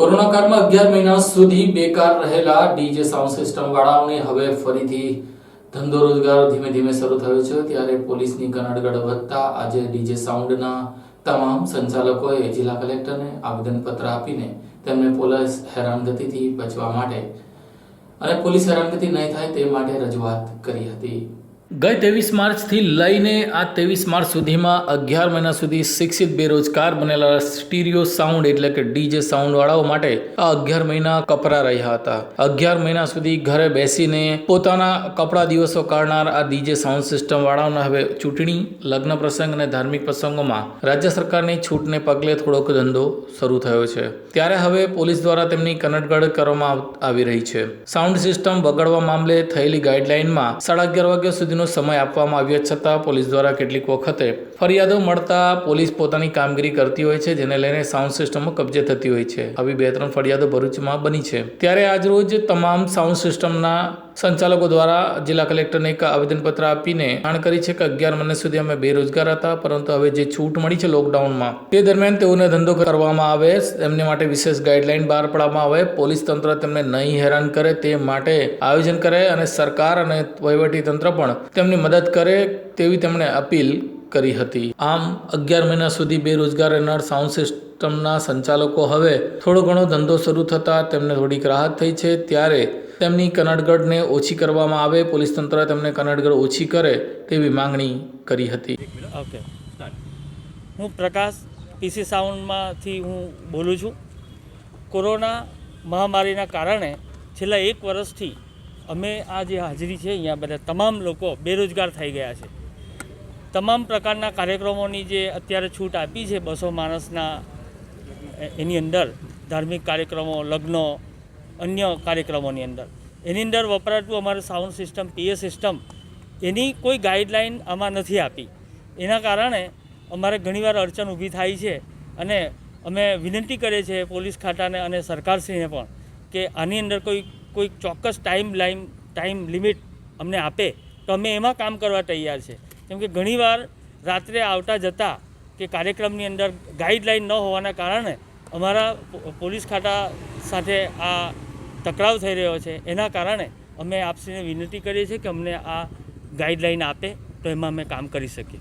Corona કાળમાં અગિયાર મહિના સુધી બેકાર રહેલા ડીજે સાઉન્ડ સિસ્ટમ વાળાઓને હવે ફરીથી ધંધો રોજગાર ધીમે ધીમે શરૂ થયો છે. ત્યારે પોલીસની કનડગડ વધતા આજે ડીજે સાઉન્ડના તમામ સંચાલકોએ જિલ્લા કલેક્ટરને આવેદનપત્ર આપીને તેમને પોલીસ હેરાનગતિથી બચવા માટે અને પોલીસ હેરાનગતિ નહીં થાય તે માટે રજૂઆત કરી હતી. ગઈ ત્રેવીસ માર્ચથી લઈને આ ત્રેવીસ માર્ચ સુધીમાં અગિયાર મહિના સુધી શિક્ષિત બેરોજગાર બનેલા સ્ટીરિયો સાઉન્ડ એટલે કે ડીજે સાઉન્ડ વાળાઓ માટે આ અગિયાર મહિના કપરા રહ્યા હતા. અગિયાર મહિના સુધી ઘરે બેસીને પોતાના કપડા દિવસો કાઢનાર આ ડીજે સાઉન્ડ સિસ્ટમ વાળાઓને હવે ચૂંટણી, લગ્ન પ્રસંગ અને ધાર્મિક પ્રસંગોમાં રાજ્ય સરકારની છૂટને પગલે થોડોક ધંધો શરૂ થયો છે. ત્યારે હવે પોલીસ દ્વારા તેમની કનટગડ કરવામાં આવી રહી છે. સાઉન્ડ સિસ્ટમ બગડવા મામલે થયેલી ગાઈડલાઈનમાં સાડા અગિયાર વાગ્યા સુધીનો સમય આપવામાં આવ્યો છતાં પોલીસ દ્વારા કેટલીક વખતે ફરિયાદો મળતા પોલીસ પોતાની કામગીરી કરતી હોય છે, જેને લઈને સાઉન્ડ સિસ્ટમો કબજે થતી હોય છે. આવી બે ત્રણ ફરિયાદો ભરૂચમાં બની છે. ત્યારે આજરોજ તમામ સાઉન્ડ સિસ્ટમના સંચાલકો દ્વારા જિલ્લા કલેક્ટરને એક આવેદનપત્ર આપીને જાણ કરી છે કે અગિયાર મહિના સુધી અમે બેરોજગાર હતા, પરંતુ હવે જે છૂટ મળી છે લોકડાઉનમાં, તે દરમિયાન તેઓને ધંધો કરવામાં આવે, એમને માટે વિશેષ ગાઈડલાઈન બહાર પાડવામાં આવે, પોલીસ તંત્ર તેમને નહીં હેરાન કરે તે માટે આયોજન કરે અને સરકાર અને વહીવટી તંત્ર પણ તેમની મદદ કરે તેવી તેમણે અપીલ કરી હતી. આમ, અગિયાર મહિના સુધી બેરોજગાર રહેનાર સાઉન્ડ સિસ્ટમના સંચાલકો હવે થોડો ઘણો ધંધો શરૂ થતાં તેમને થોડીક રાહત થઈ છે. ત્યારે તેમની કનડગઢને ઓછી કરવામાં આવે, પોલીસ તંત્ર તેમને કનડગઢ ઓછી કરે તેવી માંગણી કરી હતી. ઓકે હું પ્રકાશ પીસી સાઉન્ડમાંથી હું બોલું છું. કોરોના મહામારીના કારણે છેલ્લા એક વર્ષથી અમે આ જે હાજરી છે, અહીંયા બધા તમામ લોકો બેરોજગાર થઈ ગયા છે. તમામ પ્રકારના કાર્યક્રમોની જે અત્યારે છૂટ આપી છે બસો માણસના એની અંદર ધાર્મિક કાર્યક્રમો, લગ્નો અન્ય કાર્યક્રમોની અંદર. એની અંદર વપરાતું અમારું સાઉન્ડ સિસ્ટમ પીએ સિસ્ટમ એની કોઈ ગાઈડલાઈન આમાં નથી આપી. એના કારણે અમારે ઘણીવાર અડચણ ઊભી થાય છે અને અમે વિનંતી કરીએ છીએ પોલીસ ખાતાને અને સરકારશ્રીને પણ કે આની અંદર કોઈ કોઈ ચોક્કસ ટાઈમ લાઈન ટાઈમ લિમિટ અમને આપે તો અમે એમાં કામ કરવા તૈયાર છે. કેમ કે ઘણીવાર રાત્રે આવતા જતા કે કાર્યક્રમની અંદર ગાઈડલાઈન ન હોવાના કારણે અમારા પોલીસ ખાતા સાથે આ ટકરાવ થઈ રહ્યો છે. એના કારણે અમે આપશ્રીને વિનંતી કરીએ છીએ કે અમને આ ગાઈડલાઈન આપે તો એમાં અમે કામ કરી શકીએ.